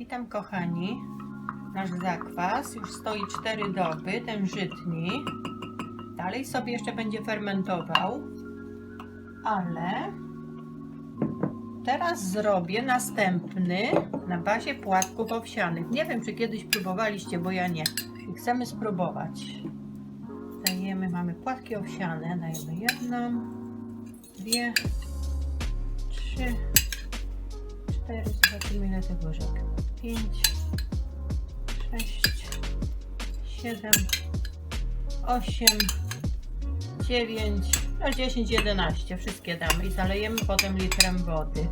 Witam kochani. Nasz zakwas już stoi 4 doby, ten żytni. Dalej sobie jeszcze będzie fermentował. Ale teraz zrobię następny na bazie płatków owsianych. Nie wiem, czy kiedyś próbowaliście, bo ja nie. Chcemy spróbować. Dajemy, mamy płatki owsiane. Dajemy jedną, dwie, trzy, cztery, zobaczymy ile tych łyżek. Pięć, sześć, siedem, osiem, dziewięć, no dziesięć, jedenaście. Wszystkie damy i zalejemy potem litrem wody.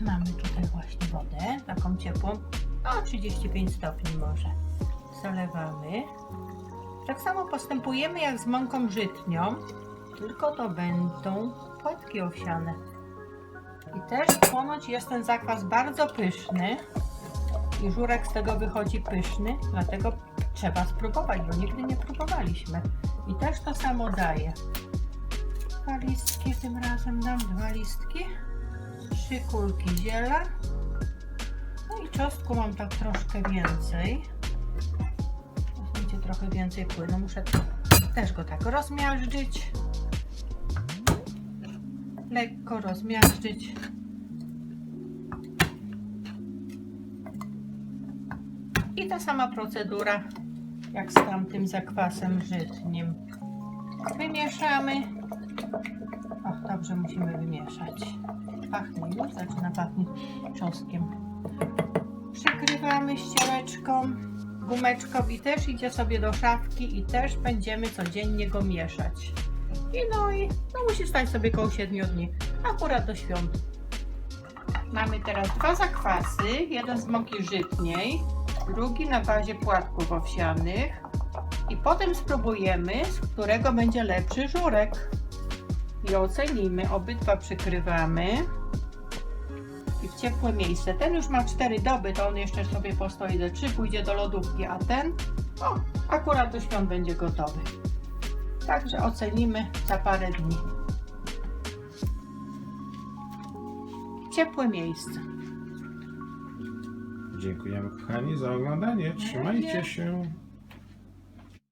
Mamy tutaj właśnie wodę, taką ciepłą, no 35 stopni może. Zalewamy. Tak samo postępujemy jak z mąką żytnią, tylko to będą płatki owsiane. I też ponoć jest ten zakwas bardzo pyszny i żurek z tego wychodzi pyszny, dlatego trzeba spróbować, bo nigdy nie próbowaliśmy. I też to samo daje. Dwa listki tym razem dam, dwa listki, trzy kulki ziela. No i czosnku mam tak troszkę więcej. Będzie trochę więcej płynu, muszę też go tak rozmiażdżyć. Lekko rozmiażdżyć. I ta sama procedura jak z tamtym zakwasem żytnim. Wymieszamy. O, dobrze musimy wymieszać. Pachnie już, zaczyna pachnieć czosnkiem. Przykrywamy ściereczką. Gumeczkowi też idzie sobie do szafki i też będziemy codziennie go mieszać. I no i no musi stać sobie koło 7 dni, akurat do świąt. Mamy teraz dwa zakwasy, jeden z mąki żytniej, drugi na bazie płatków owsianych i potem spróbujemy, z którego będzie lepszy żurek. I ocenimy, obydwa przykrywamy i w ciepłe miejsce. Ten już ma 4 doby, to on jeszcze sobie postoi do 3, pójdzie do lodówki, a ten, o, akurat do świąt będzie gotowy. Także ocenimy za parę dni. Ciepłe miejsce. Dziękujemy kochani za oglądanie. Trzymajcie się.